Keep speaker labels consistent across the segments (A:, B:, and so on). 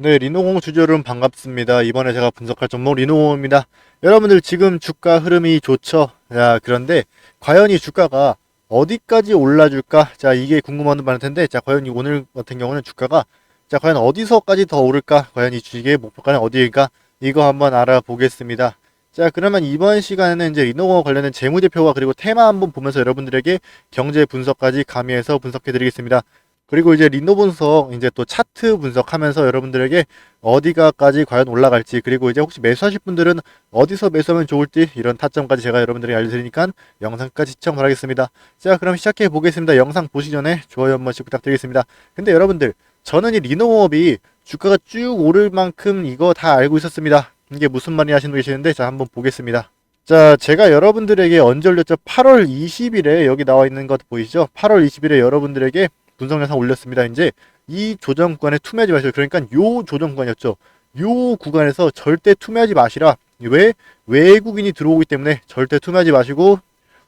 A: 네, 리노공 주주 여러분 반갑습니다. 이번에 제가 분석할 종목 리노공입니다. 여러분들 지금 주가 흐름이 좋죠? 자, 그런데 과연 이 주가가 어디까지 올라줄까? 자, 이게 궁금한 분 많을 텐데, 자, 과연 이 오늘 같은 경우는 주가가 자, 과연 어디서까지 더 오를까? 과연 이 주식의 목표가는 어디일까? 이거 한번 알아보겠습니다. 자, 그러면 이번 시간에는 이제 리노공 관련된 재무제표와 그리고 테마 한번 보면서 여러분들에게 경제 분석까지 가미해서 분석해 드리겠습니다. 그리고 이제 리노 분석 이제 또 차트 분석하면서 여러분들에게 어디가까지 과연 올라갈지 그리고 이제 혹시 매수하실 분들은 어디서 매수하면 좋을지 이런 타점까지 제가 여러분들에게 알려드리니까 영상까지 시청 바라겠습니다. 자 그럼 시작해 보겠습니다. 영상 보시 전에 좋아요 한 번씩 부탁드리겠습니다. 근데 여러분들 저는 이 리노공업이 주가가 쭉 오를 만큼 이거 다 알고 있었습니다. 이게 무슨 말이 하시는 분 계시는데 자 한번 보겠습니다. 자, 제가 여러분들에게 언제 올렸죠? 8월 20일에 여기 나와 있는 것 보이시죠? 8월 20일에 여러분들에게 분석 영상 올렸습니다. 이제 이 조정 구간에 투매하지 마시고 그러니까 요 조정 구간이었죠. 요 구간에서 절대 투매하지 마시라. 왜? 외국인이 들어오기 때문에 절대 투매하지 마시고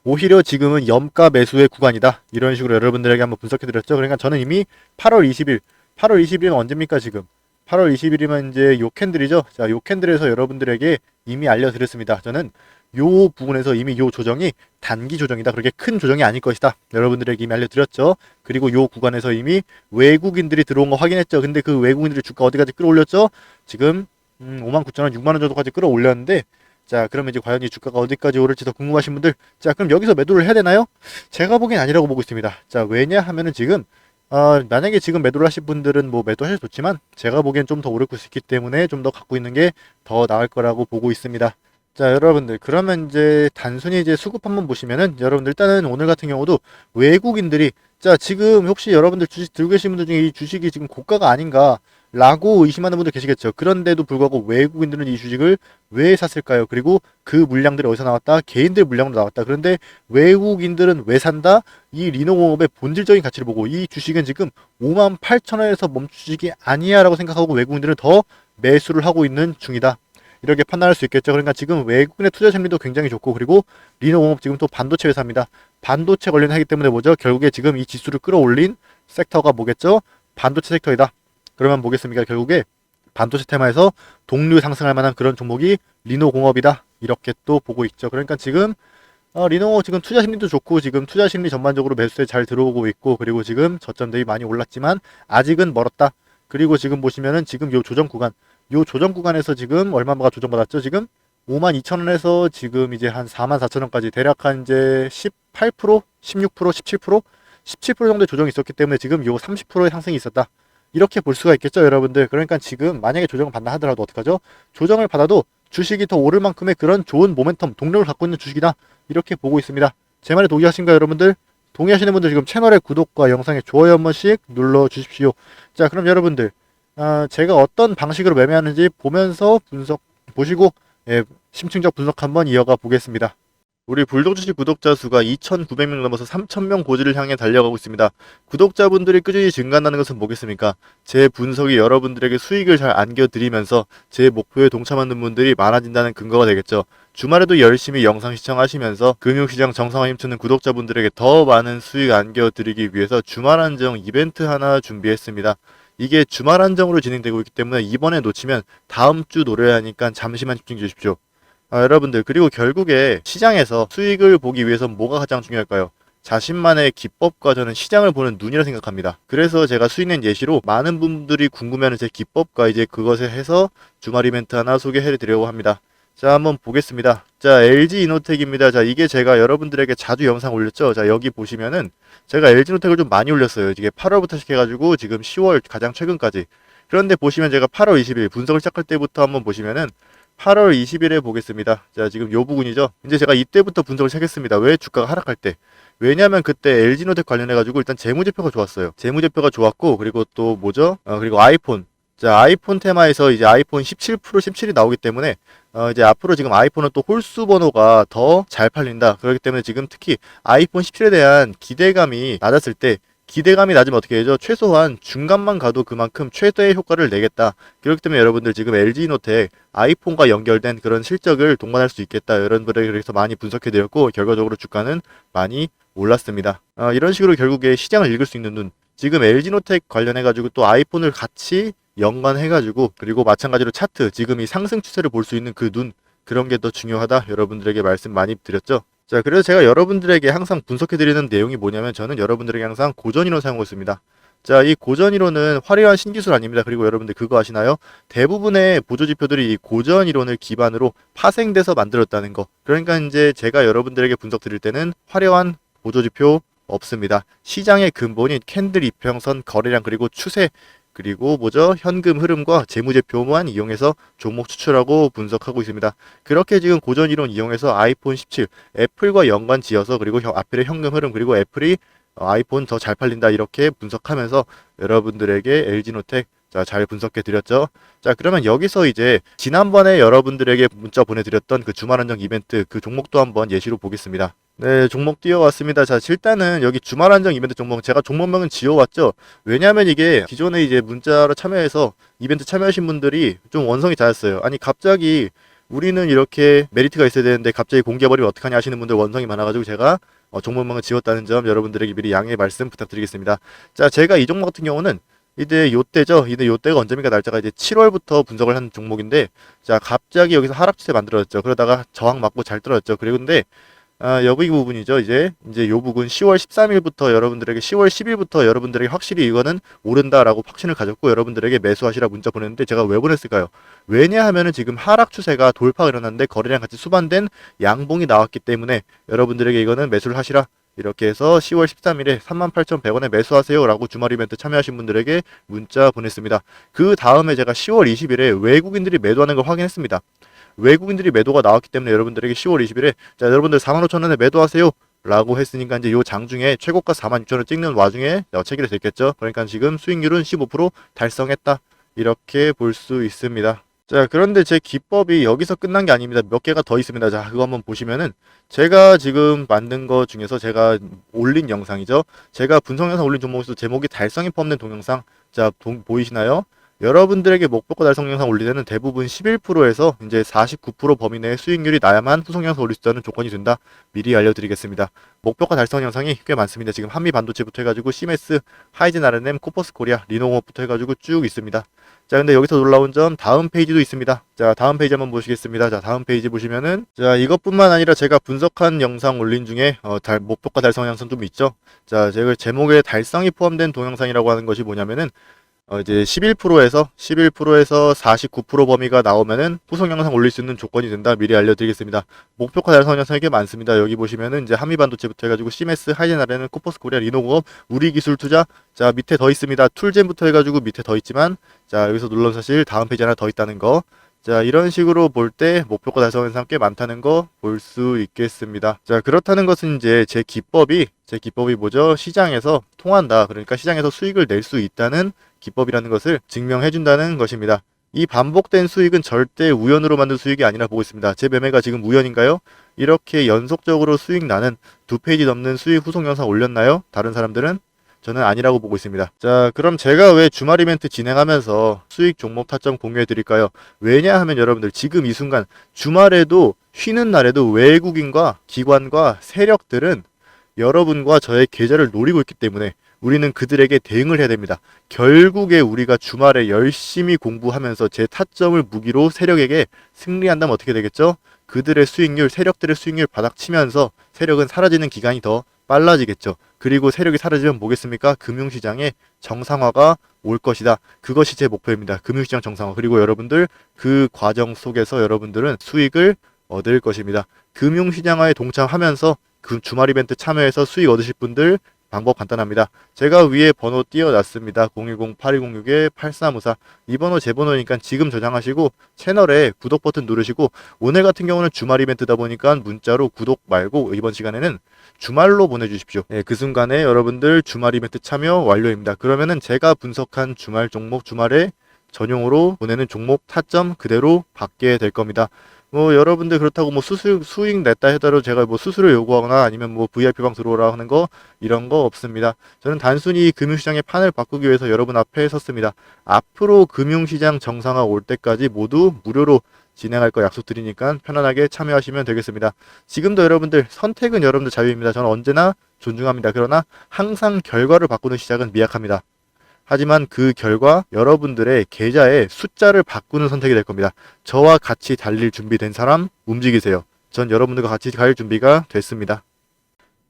A: 오히려 지금은 염가 매수의 구간이다. 이런 식으로 여러분들에게 한번 분석해 드렸죠. 그러니까 저는 이미 8월 20일, 8월 20일은 언제입니까 지금? 8월 20일이면 이제 요 캔들이죠. 자, 요 캔들에서 여러분들에게 이미 알려드렸습니다. 저는 요 부분에서 이미 요 조정이 단기 조정이다. 그렇게 큰 조정이 아닐 것이다. 여러분들에게 이미 알려드렸죠. 그리고 요 구간에서 이미 외국인들이 들어온 거 확인했죠. 근데 그 외국인들이 주가 어디까지 끌어올렸죠? 지금 음, 5만 9천 원, 6만 원 정도까지 끌어올렸는데 자, 그러면 이제 과연 이 주가가 어디까지 오를지 더 궁금하신 분들, 자, 그럼 여기서 매도를 해야 되나요? 제가 보기엔 아니라고 보고 있습니다. 자, 왜냐 하면은 지금 어, 만약에 지금 매도를 하실 분들은 뭐 매도하셔도 좋지만 제가 보기엔 좀 더 오를 수 있기 때문에 좀 더 갖고 있는 게 더 나을 거라고 보고 있습니다. 자, 여러분들, 그러면 이제 단순히 이제 수급 한번 보시면은 여러분들 일단은 오늘 같은 경우도 외국인들이 자, 지금 혹시 여러분들 주식 들고 계신 분들 중에 이 주식이 지금 고가가 아닌가 라고 의심하는 분들 계시겠죠. 그런데도 불구하고 외국인들은 이 주식을 왜 샀을까요? 그리고 그 물량들이 어디서 나왔다? 개인들 물량으로 나왔다. 그런데 외국인들은 왜 산다? 이 리노공업의 본질적인 가치를 보고 이 주식은 지금 5만 8천 원에서 멈추식이 아니야 라고 생각하고 외국인들은 더 매수를 하고 있는 중이다. 이렇게 판단할 수 있겠죠. 그러니까 지금 외국인의 투자 심리도 굉장히 좋고 그리고 리노공업 지금 또 반도체 회사입니다. 반도체 관련 하기 때문에 뭐죠? 결국에 지금 이 지수를 끌어올린 섹터가 뭐겠죠? 반도체 섹터이다. 그러면 뭐겠습니까? 결국에 반도체 테마에서 동류 상승할 만한 그런 종목이 리노공업이다. 이렇게 또 보고 있죠. 그러니까 지금 어, 리노 지금 투자 심리도 좋고 지금 투자 심리 전반적으로 매수에 잘 들어오고 있고 그리고 지금 저점 대비 많이 올랐지만 아직은 멀었다. 그리고 지금 보시면은 지금 요 조정 구간 요 조정 구간에서 지금 얼마가 조정받았죠? 지금 5만 2천 원에서 지금 이제 한 4만 4천 원까지 대략 한 이제 18%, 16%, 17%, 17% 정도의 조정이 있었기 때문에 지금 요 30%의 상승이 있었다. 이렇게 볼 수가 있겠죠, 여러분들. 그러니까 지금 만약에 조정을 받나 하더라도 어떡하죠? 조정을 받아도 주식이 더 오를 만큼의 그런 좋은 모멘텀, 동력을 갖고 있는 주식이다. 이렇게 보고 있습니다. 제 말에 동의하신가요, 여러분들? 동의하시는 분들 지금 채널의 구독과 영상에 좋아요 한 번씩 눌러 주십시오. 자, 그럼 여러분들 어, 제가 어떤 방식으로 매매하는지 보면서 분석 보시고 예, 심층적 분석 한번 이어가 보겠습니다. 우리 불독 주식 구독자 수가 2,900명 넘어서 3,000명 고지를 향해 달려가고 있습니다. 구독자분들이 꾸준히 증가한다는 것은 뭐겠습니까? 제 분석이 여러분들에게 수익을 잘 안겨드리면서 제 목표에 동참하는 분들이 많아진다는 근거가 되겠죠. 주말에도 열심히 영상 시청하시면서 금융시장 정상화 힘쓰는 구독자분들에게 더 많은 수익 안겨드리기 위해서 주말 한정 이벤트 하나 준비했습니다. 이게 주말 한정으로 진행되고 있기 때문에 이번에 놓치면 다음 주 노려야 하니까 잠시만 집중해 주십시오. 아, 여러분들 그리고 결국에 시장에서 수익을 보기 위해서 뭐가 가장 중요할까요? 자신만의 기법과 저는 시장을 보는 눈이라 생각합니다. 그래서 제가 수익낸 예시로 많은 분들이 궁금해하는 제 기법과 이제 그것에 해서 주말 이벤트 하나 소개해 드리려고 합니다. 자, 한번 보겠습니다. 자, LG 이노텍입니다. 자, 이게 제가 여러분들에게 자주 영상 올렸죠. 자, 여기 보시면은 제가 LG 이노텍을 좀 많이 올렸어요. 이게 8월부터 시작해가지고 지금 10월 가장 최근까지. 그런데 보시면 제가 8월 20일 분석을 시작할 때부터 한번 보시면은 8월 20일에 보겠습니다. 자, 지금 요 부분이죠. 이제 제가 이때부터 분석을 시작했습니다. 왜 주가가 하락할 때? 왜냐하면 그때 LG노텍 관련해가지고 일단 재무제표가 좋았어요. 재무제표가 좋았고, 그리고 또 뭐죠? 어, 그리고 아이폰. 자, 아이폰 테마에서 이제 아이폰 17 프로 17이 나오기 때문에 어, 이제 앞으로 지금 아이폰은 또 홀수 번호가 더 잘 팔린다. 그렇기 때문에 지금 특히 아이폰 17에 대한 기대감이 낮았을 때 기대감이 낮으면 어떻게 되죠? 최소한 중간만 가도 그만큼 최대의 효과를 내겠다. 그렇기 때문에 여러분들 지금 LG노텍 아이폰과 연결된 그런 실적을 동반할 수 있겠다. 여러분들에게 그래서 많이 분석해 드렸고 결과적으로 주가는 많이 올랐습니다. 어, 이런 식으로 결국에 시장을 읽을 수 있는 눈. 지금 LG노텍 관련해 가지고 또 아이폰을 같이 연관해가지고 그리고 마찬가지로 차트 지금 이 상승 추세를 볼 수 있는 그 눈 그런 게 더 중요하다 여러분들에게 말씀 많이 드렸죠. 자 그래서 제가 여러분들에게 항상 분석해드리는 내용이 뭐냐면 저는 여러분들에게 항상 고전이론 사용하고 있습니다. 자, 이 고전 이론은 화려한 신기술 아닙니다. 그리고 여러분들 그거 아시나요? 대부분의 보조 지표들이 이 고전 이론을 기반으로 파생돼서 만들었다는 거. 그러니까 이제 제가 여러분들에게 분석 드릴 때는 화려한 보조 지표 없습니다. 시장의 근본인 캔들 이평선 거래량 그리고 추세 그리고 뭐죠? 현금 흐름과 재무제표만 이용해서 종목 추출하고 분석하고 있습니다. 그렇게 지금 고전 이론 이용해서 아이폰 17 애플과 연관 지어서 그리고 형- 앞에 현금 흐름 그리고 애플이 어, 아이폰 더 잘 팔린다 이렇게 분석하면서 여러분들에게 LG노텍 자, 잘 분석해 드렸죠. 자, 그러면 여기서 이제 지난번에 여러분들에게 문자 보내드렸던 그 주말 한정 이벤트 그 종목도 한번 예시로 보겠습니다. 네, 종목 띄워왔습니다. 자, 일단은 여기 주말 한정 이벤트 종목 제가 종목명은 지어왔죠. 왜냐하면 이게 기존에 이제 문자로 참여해서 이벤트 참여하신 분들이 좀 원성이 잦았어요. 아니 갑자기 우리는 이렇게 메리트가 있어야 되는데 갑자기 공개해버리면 어떡하냐 하시는 분들 원성이 많아가지고 제가 어, 종목명을 지웠다는 점 여러분들에게 미리 양해 말씀 부탁드리겠습니다. 자, 제가 이 종목 같은 경우는 이때 요때죠. 이때 요때가 언제입니까? 날짜가 이제 7월부터 분석을 한 종목인데, 자, 갑자기 여기서 하락 추세 만들어졌죠. 그러다가 저항 맞고 잘 떨어졌죠. 그리고 근데, 아, 여기 부분이죠. 이제, 이제 요 부분 10월 13일부터 여러분들에게 10월 10일부터 여러분들에게 확실히 이거는 오른다라고 확신을 가졌고 여러분들에게 매수하시라 문자 보냈는데 제가 왜 보냈을까요? 왜냐하면은 지금 하락 추세가 돌파가 일어났는데 거래량 같이 수반된 양봉이 나왔기 때문에 여러분들에게 이거는 매수를 하시라 이렇게 해서 10월 13일에 38,100원에 매수하세요 라고 주말 이벤트 참여하신 분들에게 문자 보냈습니다. 그 다음에 제가 10월 20일에 외국인들이 매도하는 걸 확인했습니다. 외국인들이 매도가 나왔기 때문에 여러분들에게 10월 20일에 자 여러분들 45,000원에 매도하세요. 라고 했으니까 이제 요 장중에 최고가 46,000원 찍는 와중에 어, 체결이 됐겠죠. 그러니까 지금 수익률은 15% 달성했다. 이렇게 볼 수 있습니다. 자, 그런데 제 기법이 여기서 끝난 게 아닙니다. 몇 개가 더 있습니다. 자, 그거 한번 보시면은 제가 지금 만든 거 중에서 제가 올린 영상이죠. 제가 분석 영상 올린 종목에서 제목이 달성이 포함된 동영상. 자, 동- 보이시나요? 여러분들에게 목표가 달성 영상 올릴 때는 대부분 11%에서 이제 49% 범위 내에 수익률이 나야만 후속 영상 올릴 수 있다는 조건이 된다. 미리 알려드리겠습니다. 목표가 달성 영상이 꽤 많습니다. 지금 한미 반도체부터 해가지고 시메스, 하이젠 R&M, 코퍼스 코리아, 리노공업부터 해가지고 쭉 있습니다. 자, 근데 여기서 놀라운 점 다음 페이지도 있습니다. 자, 다음 페이지 한번 보시겠습니다. 자, 다음 페이지 보시면은 자, 이것뿐만 아니라 제가 분석한 영상 올린 중에 어, 달, 목표가 달성 영상 좀 있죠. 자, 제가 제목에 달성이 포함된 동영상이라고 하는 것이 뭐냐면은 어, 이제 11%에서 11%에서 49% 범위가 나오면은 후속 영상 올릴 수 있는 조건이 된다. 미리 알려드리겠습니다. 목표가 달성 영상이 꽤 많습니다. 여기 보시면은 이제 한미반도체부터 해가지고 시메스, 하이젠아레는 코퍼스 코리아, 리노공업, 우리기술투자, 자 밑에 더 있습니다. 툴젠부터 해가지고 밑에 더 있지만 자 여기서 눌러 사실 다음 페이지 하나 더 있다는 거. 자 이런 식으로 볼 때 목표가 달성 영상 꽤 많다는 거 볼 수 있겠습니다. 자 그렇다는 것은 이제 제 기법이 제 기법이 뭐죠? 시장에서 통한다. 그러니까 시장에서 수익을 낼 수 있다는 기법이라는 것을 증명해 준다는 것입니다. 이 반복된 수익은 절대 우연으로 만든 수익이 아니라 보고 있습니다. 제 매매가 지금 우연인가요? 이렇게 연속적으로 수익 나는 두 페이지 넘는 수익 후속 영상 올렸나요? 다른 사람들은? 저는 아니라고 보고 있습니다. 자, 그럼 제가 왜 주말 이벤트 진행하면서 수익 종목 타점 공유해 드릴까요? 왜냐하면 여러분들 지금 이 순간 주말에도 쉬는 날에도 외국인과 기관과 세력들은 여러분과 저의 계좌를 노리고 있기 때문에 우리는 그들에게 대응을 해야 됩니다. 결국에 우리가 주말에 열심히 공부하면서 제 타점을 무기로 세력에게 승리한다면 어떻게 되겠죠? 그들의 수익률, 세력들의 수익률 바닥치면서 세력은 사라지는 기간이 더 빨라지겠죠. 그리고 세력이 사라지면 뭐겠습니까? 금융시장의 정상화가 올 것이다. 그것이 제 목표입니다. 금융시장 정상화. 그리고 여러분들 그 과정 속에서 여러분들은 수익을 얻을 것입니다. 금융시장화에 동참하면서 그 주말 이벤트 참여해서 수익 얻으실 분들 방법 간단합니다. 제가 위에 번호 띄워놨습니다. 010-8206-8354. 이 번호 제 번호니까 지금 저장하시고 채널에 구독 버튼 누르시고 오늘 같은 경우는 주말 이벤트다 보니까 문자로 구독 말고 이번 시간에는 주말로 보내주십시오. 예, 그 순간에 여러분들 주말 이벤트 참여 완료입니다. 그러면은 제가 분석한 주말 종목 주말에 전용으로 보내는 종목 타점 그대로 받게 될 겁니다. 뭐 여러분들 그렇다고 뭐 수수 수익 냈다 하더라도 제가 뭐 수수료 요구하거나 아니면 뭐 VIP 방 들어오라 하는 거 이런 거 없습니다. 저는 단순히 금융시장의 판을 바꾸기 위해서 여러분 앞에 섰습니다. 앞으로 금융시장 정상화 올 때까지 모두 무료로 진행할 거 약속드리니까 편안하게 참여하시면 되겠습니다. 지금도 여러분들 선택은 여러분들 자유입니다. 저는 언제나 존중합니다. 그러나 항상 결과를 바꾸는 시작은 미약합니다. 하지만 그 결과 여러분들의 계좌의 숫자를 바꾸는 선택이 될 겁니다. 저와 같이 달릴 준비된 사람 움직이세요. 전 여러분들과 같이 갈 준비가 됐습니다.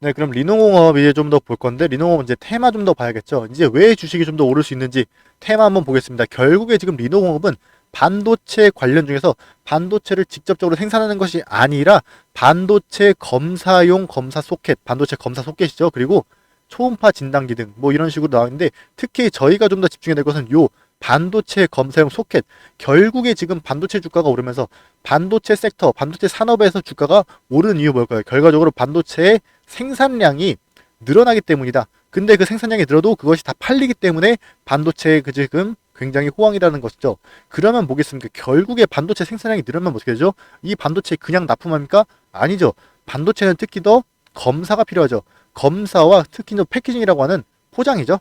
A: 네, 그럼 리노공업 이제 좀 더 볼 건데 리노공업 이제 테마 좀 더 봐야겠죠. 이제 왜 주식이 좀 더 오를 수 있는지 테마 한번 보겠습니다. 결국에 지금 리노공업은 반도체 관련 중에서 반도체를 직접적으로 생산하는 것이 아니라 반도체 검사용 검사 소켓, 반도체 검사 소켓이죠. 그리고 초음파 진단기 등 뭐 이런 식으로 나왔는데 특히 저희가 좀 더 집중해야 될 것은 요 반도체 검사용 소켓 결국에 지금 반도체 주가가 오르면서 반도체 섹터, 반도체 산업에서 주가가 오르는 이유 뭘까요? 결과적으로 반도체의 생산량이 늘어나기 때문이다. 근데 그 생산량이 늘어도 그것이 다 팔리기 때문에 반도체 그 지금 굉장히 호황이라는 것이죠. 그러면 뭐겠습니까? 결국에 반도체 생산량이 늘으면 어떻게 되죠? 이 반도체 그냥 납품합니까? 아니죠. 반도체는 특히 더 검사가 필요하죠. 검사와 특히 더 패키징이라고 하는 포장이죠.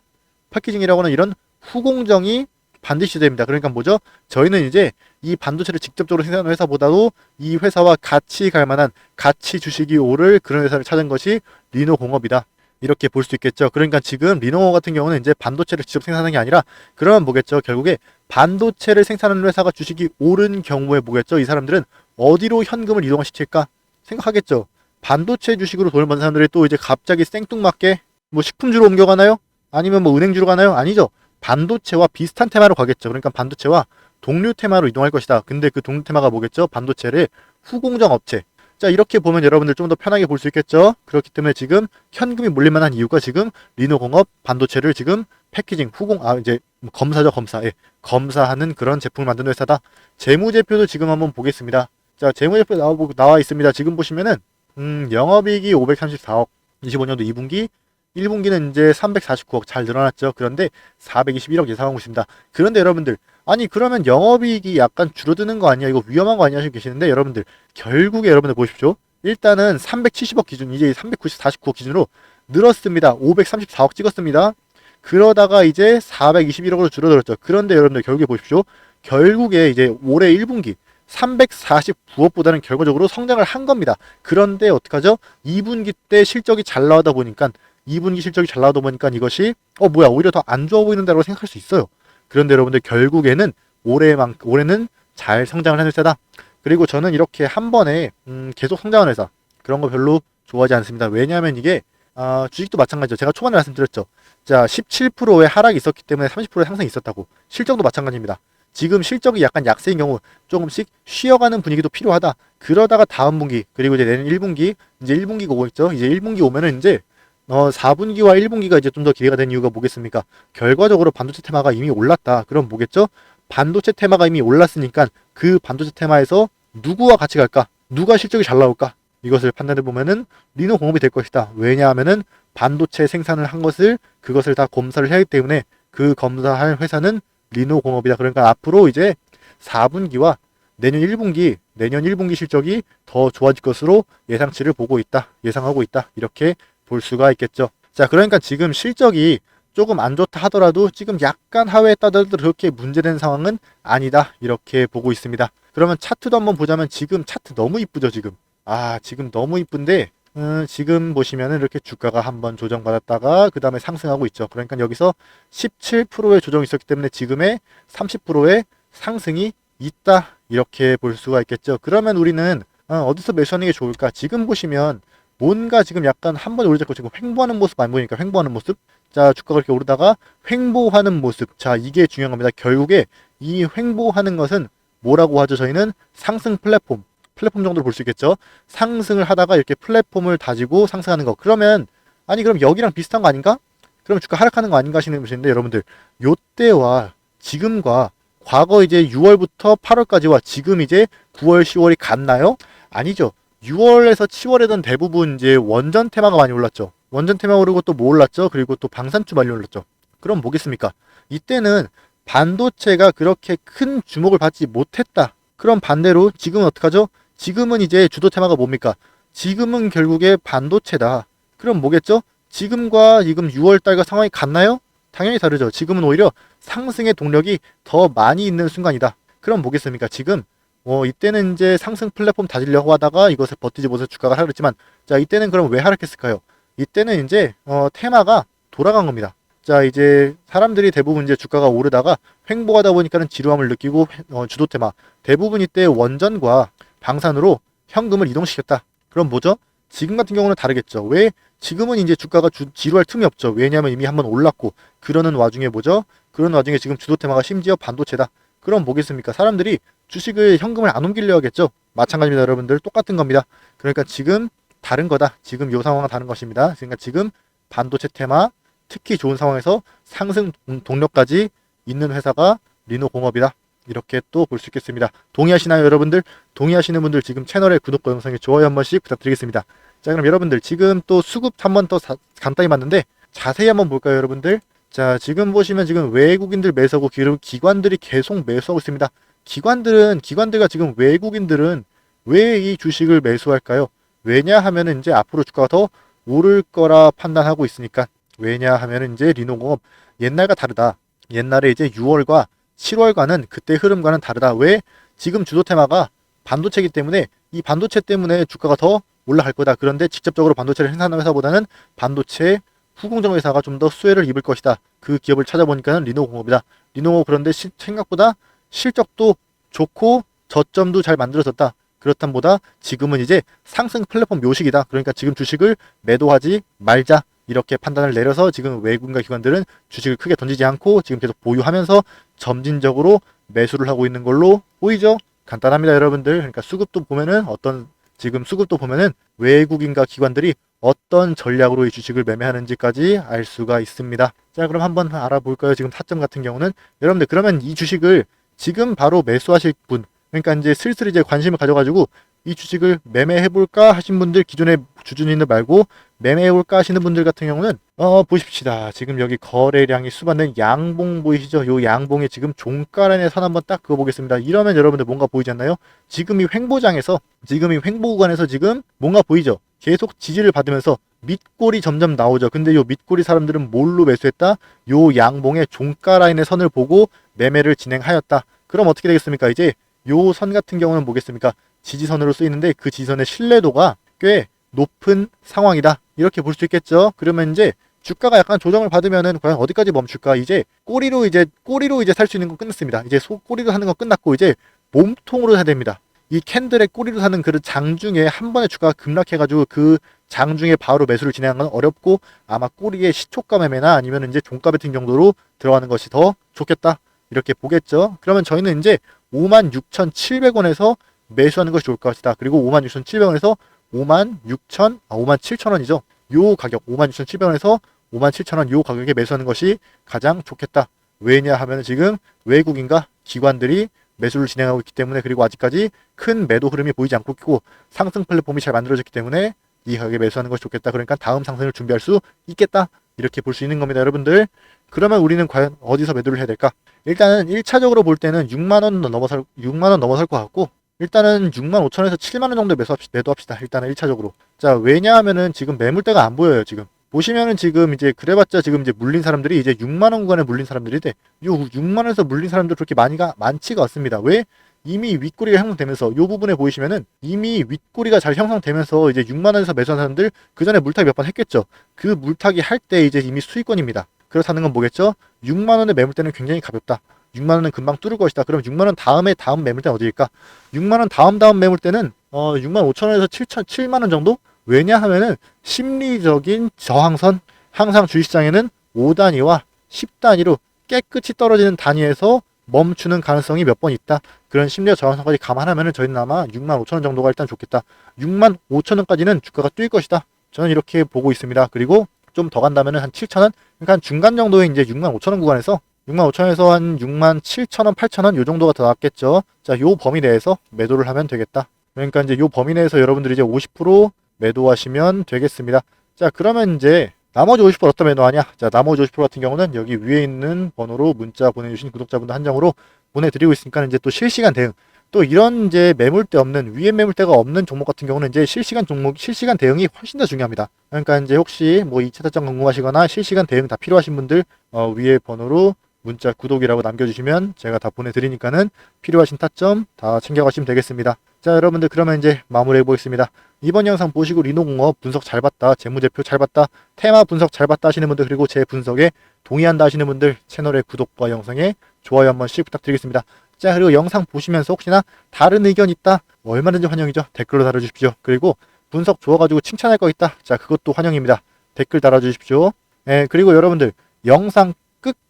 A: 패키징이라고 하는 이런 후공정이 반드시 됩니다. 그러니까 뭐죠? 저희는 이제 이 반도체를 직접적으로 생산하는 회사보다도 이 회사와 같이 갈 만한 가치 주식이 오를 그런 회사를 찾은 것이 리노공업이다. 이렇게 볼 수 있겠죠. 그러니까 지금 리노 같은 경우는 이제 반도체를 직접 생산하는 게 아니라 그러면 뭐겠죠? 결국에 반도체를 생산하는 회사가 주식이 오른 경우에 뭐겠죠? 이 사람들은 어디로 현금을 이동을 시킬까 생각하겠죠. 반도체 주식으로 돈을 버는 사람들이 또 이제 갑자기 생뚱맞게 뭐 식품주로 옮겨가나요? 아니면 뭐 은행주로 가나요? 아니죠. 반도체와 비슷한 테마로 가겠죠. 그러니까 반도체와 동류 테마로 이동할 것이다. 근데 그 동류 테마가 뭐겠죠? 반도체를 후공정 업체. 자, 이렇게 보면 여러분들 좀 더 편하게 볼 수 있겠죠? 그렇기 때문에 지금 현금이 몰릴 만한 이유가 지금 리노공업 반도체를 지금 패키징, 후공, 아, 이제 검사죠, 검사. 예. 검사하는 그런 제품을 만드는 회사다. 재무제표도 지금 한번 보겠습니다. 자, 재무제표 나와, 나와 있습니다. 지금 보시면은, 음, 영업이익이 534억, 25년도 2분기, 1분기는 이제 349억 잘 늘어났죠. 그런데 421억 예상하고 있습니다. 그런데 여러분들, 아니 그러면 영업이익이 약간 줄어드는 거 아니야? 이거 위험한 거 아니야? 하시고 계시는데 여러분들 결국에 여러분들 보십시오. 일단은 370억 기준 이제 349억 기준으로 늘었습니다. 534억 찍었습니다. 그러다가 이제 421억으로 줄어들었죠. 그런데 여러분들 결국에 보십시오. 결국에 이제 올해 1분기 349억보다는 결과적으로 성장을 한 겁니다. 그런데 어떡하죠? 2분기 때 실적이 잘 나오다 보니까 2분기 실적이 잘 나오다 보니까 이것이 어 뭐야 오히려 더 안 좋아 보이는다고 생각할 수 있어요. 그런데 여러분들 결국에는 올해만 올해는 잘 성장을 하는 회사다. 그리고 저는 이렇게 한 번에 음, 계속 성장하는 회사 그런 거 별로 좋아하지 않습니다. 왜냐하면 이게 아, 주식도 마찬가지죠. 제가 초반에 말씀드렸죠. 자, 17%의 하락이 있었기 때문에 30%의 상승이 있었다고. 실적도 마찬가지입니다. 지금 실적이 약간 약세인 경우 조금씩 쉬어가는 분위기도 필요하다. 그러다가 다음 분기 그리고 이제 내년 1분기 이제 1분기가 오고 있죠. 이제 1분기 오면은 이제 어 4분기와 1분기가 이제 좀 더 기대가 된 이유가 뭐겠습니까? 결과적으로 반도체 테마가 이미 올랐다. 그럼 뭐겠죠? 반도체 테마가 이미 올랐으니까 그 반도체 테마에서 누구와 같이 갈까? 누가 실적이 잘 나올까? 이것을 판단해 보면은 리노 공업이 될 것이다. 왜냐하면은 반도체 생산을 한 것을 그것을 다 검사를 해야 하기 때문에 그 검사할 회사는 리노 공업이다. 그러니까 앞으로 이제 4분기와 내년 1분기, 내년 1분기 실적이 더 좋아질 것으로 예상치를 보고 있다. 예상하고 있다. 이렇게 볼 수가 있겠죠. 자, 그러니까 지금 실적이 조금 안 좋다 하더라도 지금 약간 하회에 따라도 그렇게 문제된 상황은 아니다. 이렇게 보고 있습니다. 그러면 차트도 한번 보자면 지금 차트 너무 이쁘죠, 지금. 아, 지금 너무 이쁜데 음, 지금 보시면은 이렇게 주가가 한번 조정받았다가 그 다음에 상승하고 있죠. 그러니까 여기서 17%의 조정이 있었기 때문에 지금의 30%의 상승이 있다. 이렇게 볼 수가 있겠죠. 그러면 우리는 어, 디서 매수하는 게 좋을까? 지금 보시면 뭔가 지금 약간 한 번에 오르자고 지금 횡보하는 모습 안 보이니까 횡보하는 모습? 자, 주가가 이렇게 오르다가 횡보하는 모습. 자, 이게 중요한 겁니다. 결국에 이 횡보하는 것은 뭐라고 하죠? 저희는 상승 플랫폼. 플랫폼 정도로 볼 수 있겠죠. 상승을 하다가 이렇게 플랫폼을 다지고 상승하는 거. 그러면 아니 그럼 여기랑 비슷한 거 아닌가? 그럼 주가 하락하는 거 아닌가 하시는 분인데 여러분들 요때와 지금과 과거 이제 6월부터 8월까지와 지금 이제 9월, 10월이 같나요? 아니죠. 6월에서 7월에는 대부분 이제 원전 테마가 많이 올랐죠. 원전 테마 오르고 또 뭐 올랐죠? 그리고 또 방산주 많이 올랐죠. 그럼 뭐겠습니까? 이때는 반도체가 그렇게 큰 주목을 받지 못했다. 그럼 반대로 지금은 어떡하죠? 지금은 이제 주도 테마가 뭡니까? 지금은 결국에 반도체다. 그럼 뭐겠죠? 지금과 지금 6월 달과 상황이 같나요? 당연히 다르죠. 지금은 오히려 상승의 동력이 더 많이 있는 순간이다. 그럼 뭐겠습니까? 지금 어, 이때는 이제 상승 플랫폼 다지려고 하다가 이것을 버티지 못해서 주가가 하락했지만 자, 이때는 그럼 왜 하락했을까요? 이때는 이제 어, 테마가 돌아간 겁니다. 자 이제 사람들이 대부분 이제 주가가 오르다가 횡보하다 보니까는 지루함을 느끼고 어, 주도 테마 대부분 이때 원전과 방산으로 현금을 이동시켰다. 그럼 뭐죠? 지금 같은 경우는 다르겠죠. 왜? 지금은 이제 주가가 주- 지루할 틈이 없죠. 왜냐하면 이미 한번 올랐고 그러는 와중에 뭐죠? 그런 와중에 지금 주도 테마가 심지어 반도체다. 그럼 뭐겠습니까? 사람들이 주식을 현금을 안 옮기려 하겠죠. 마찬가지입니다, 여러분들. 똑같은 겁니다. 그러니까 지금 다른 거다. 지금 이 상황은 다른 것입니다. 그러니까 지금 반도체 테마 특히 좋은 상황에서 상승 동- 동력까지 있는 회사가 리노공업이다. 이렇게 또 볼 수 있겠습니다. 동의하시나요, 여러분들? 동의하시는 분들 지금 채널의 구독과 영상에 좋아요 한 번씩 부탁드리겠습니다. 자, 그럼 여러분들 지금 또 수급 한 번 더 간단히 봤는데 자세히 한번 볼까요, 여러분들? 자, 지금 보시면 지금 외국인들 매수하고 기- 기관들이 계속 매수하고 있습니다. 기관들은 기관들과 지금 외국인들은 왜 이 주식을 매수할까요? 왜냐 하면은 이제 앞으로 주가가 더 오를 거라 판단하고 있으니까 왜냐 하면은 이제 리노공업 옛날과 다르다. 옛날에 이제 6월과 7월과는 그때 흐름과는 다르다. 왜? 지금 주도 테마가 반도체이기 때문에 이 반도체 때문에 주가가 더 올라갈 거다. 그런데 직접적으로 반도체를 생산하는 회사보다는 반도체 후공정 회사가 좀 더 수혜를 입을 것이다. 그 기업을 찾아보니까는 리노공업이다. 리노공업 그런데 시- 생각보다 실적도 좋고 저점도 잘 만들어졌다. 그렇담보다 지금은 이제 상승 플랫폼 묘식이다. 그러니까 지금 주식을 매도하지 말자. 이렇게 판단을 내려서 지금 외국인과 기관들은 주식을 크게 던지지 않고 지금 계속 보유하면서 점진적으로 매수를 하고 있는 걸로 보이죠? 간단합니다, 여러분들. 그러니까 수급도 보면은 어떤 지금 수급도 보면은 외국인과 기관들이 어떤 전략으로 이 주식을 매매하는지까지 알 수가 있습니다. 자, 그럼 한번 알아볼까요? 지금 타점 같은 경우는 여러분들 그러면 이 주식을 지금 바로 매수하실 분, 그러니까 이제 슬슬 이제 관심을 가져가지고 이 주식을 매매해볼까 하신 분들 기존의 주주님들 말고 매매해볼까 하시는 분들 같은 경우는 어 보십시다. 지금 여기 거래량이 수반된 양봉 보이시죠? 요 양봉에 지금 종가란의 선 한번 딱 그어보겠습니다. 이러면 여러분들 뭔가 보이지 않나요? 지금 이 횡보장에서 지금 이 횡보 구간에서 지금 뭔가 보이죠? 계속 지지를 받으면서 밑골이 점점 나오죠. 근데 요 밑골이 사람들은 뭘로 매수했다? 요 양봉의 종가 라인의 선을 보고 매매를 진행하였다. 그럼 어떻게 되겠습니까? 이제 요 선 같은 경우는 뭐겠습니까? 지지선으로 쓰이는데 그 지지선의 신뢰도가 꽤 높은 상황이다. 이렇게 볼 수 있겠죠. 그러면 이제 주가가 약간 조정을 받으면은 과연 어디까지 멈출까? 이제 꼬리로 이제 꼬리로 이제 살 수 있는 건 끝났습니다. 이제 소 꼬리로 하는 건 끝났고 이제 몸통으로 해야 됩니다. 이 캔들의 꼬리로 사는 그 장중에 한 번에 주가가 급락해가지고 그 장중에 바로 매수를 진행하는 건 어렵고 아마 꼬리의 시초가 매매나 아니면 이제 종가 베팅 정도로 들어가는 것이 더 좋겠다. 이렇게 보겠죠. 그러면 저희는 이제 56,700원에서 매수하는 것이 좋을 것이다. 그리고 56,700원에서 56,000, 아, 57,000원이죠. 요 가격, 56,700원에서 57,000원 요 가격에 매수하는 것이 가장 좋겠다. 왜냐 하면 지금 외국인과 기관들이 매수를 진행하고 있기 때문에 그리고 아직까지 큰 매도 흐름이 보이지 않고 있고 상승 플랫폼이 잘 만들어졌기 때문에 이 가격에 매수하는 것이 좋겠다. 그러니까 다음 상승을 준비할 수 있겠다. 이렇게 볼 수 있는 겁니다, 여러분들. 그러면 우리는 과연 어디서 매도를 해야 될까? 일단은 1차적으로 볼 때는 6만 원 넘어설 6만 원 넘어설 것 같고 일단은 6만 5천에서 7만 원 정도 매수합시다. 매도합시다. 일단은 1차적으로. 자, 왜냐하면은 지금 매물대가 안 보여요, 지금. 보시면은 지금 이제 그래봤자 지금 이제 물린 사람들이 이제 6만 원 구간에 물린 사람들이 돼. 요 6만 원에서 물린 사람들 그렇게 많이가 많지가 않습니다. 왜? 이미 윗꼬리가 형성되면서 요 부분에 보이시면은 이미 윗꼬리가 잘 형성되면서 이제 6만 원에서 매수한 사람들 그 전에 물타기 몇 번 했겠죠. 그 물타기 할 때 이제 이미 수익권입니다. 그렇다는 건 뭐겠죠? 6만 원의 매물대는 굉장히 가볍다. 6만 원은 금방 뚫을 것이다. 그럼 6만 원 다음에 다음 매물대는 어디일까? 6만 원 다음 다음 매물대는 어 6만 5천 원에서 7천 7만 원 정도? 왜냐 하면은 심리적인 저항선 항상 주식시장에는 5단위와 10단위로 깨끗이 떨어지는 단위에서 멈추는 가능성이 몇 번 있다. 그런 심리적 저항선까지 감안하면은 저희는 아마 6만 5천 원 정도가 일단 좋겠다. 6만 5천 원까지는 주가가 뛸 것이다. 저는 이렇게 보고 있습니다. 그리고 좀 더 간다면은 한 7천 원? 그러니까 한 중간 정도의 이제 6만 5천 원 구간에서 6만 5천 원에서 한 6만 7천 원, 8천 원요 정도가 더 낫겠죠. 자, 요 범위 내에서 매도를 하면 되겠다. 그러니까 이제 요 범위 내에서 여러분들이 이제 50% 매도하시면 되겠습니다. 자, 그러면 이제 나머지 50% 어떤 매도하냐? 자, 나머지 50% 같은 경우는 여기 위에 있는 번호로 문자 보내주신 구독자분들 한 장으로 보내드리고 있으니까 이제 또 실시간 대응. 또 이런 이제 매물대 없는 위에 매물대가 없는 종목 같은 경우는 이제 실시간 종목 실시간 대응이 훨씬 더 중요합니다. 그러니까 이제 혹시 뭐 2차 타점 궁금하시거나 실시간 대응 다 필요하신 분들 어, 위에 번호로 문자 구독이라고 남겨주시면 제가 다 보내드리니까는 필요하신 타점 다 챙겨가시면 되겠습니다. 자 여러분들 그러면 이제 마무리해 보겠습니다. 이번 영상 보시고 리노공업 분석 잘 봤다, 재무제표 잘 봤다, 테마 분석 잘 봤다 하시는 분들 그리고 제 분석에 동의한다 하시는 분들 채널의 구독과 영상에 좋아요 한 번씩 부탁드리겠습니다. 자 그리고 영상 보시면서 혹시나 다른 의견 있다 뭐 얼마든지 환영이죠. 댓글로 달아주십시오. 그리고 분석 좋아가지고 칭찬할 거 있다. 자 그것도 환영입니다. 댓글 달아주십시오. 예 그리고 여러분들 영상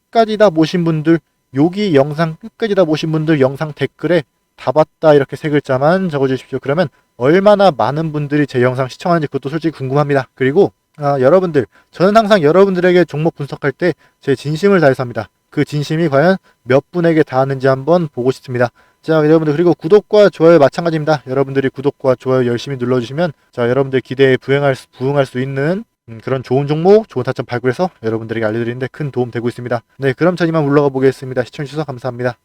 A: 끝까지 다 보신 분들 여기 영상 끝까지 다 보신 분들 영상 댓글에 다 봤다 이렇게 세 글자만 적어주십시오. 그러면 얼마나 많은 분들이 제 영상 시청하는지 그것도 솔직히 궁금합니다. 그리고 아, 여러분들 저는 항상 여러분들에게 종목 분석할 때 제 진심을 다해서 합니다. 그 진심이 과연 몇 분에게 닿았는지 한번 보고 싶습니다. 자 여러분들 그리고 구독과 좋아요 마찬가지입니다. 여러분들이 구독과 좋아요 열심히 눌러주시면 자 여러분들 기대에 부응할 수, 부응할 수 있는 음, 그런 좋은 종목, 좋은 타점 발굴해서 여러분들에게 알려드리는데 큰 도움 되고 있습니다. 네, 그럼 전 이만 물러가 보겠습니다. 시청해주셔서 감사합니다.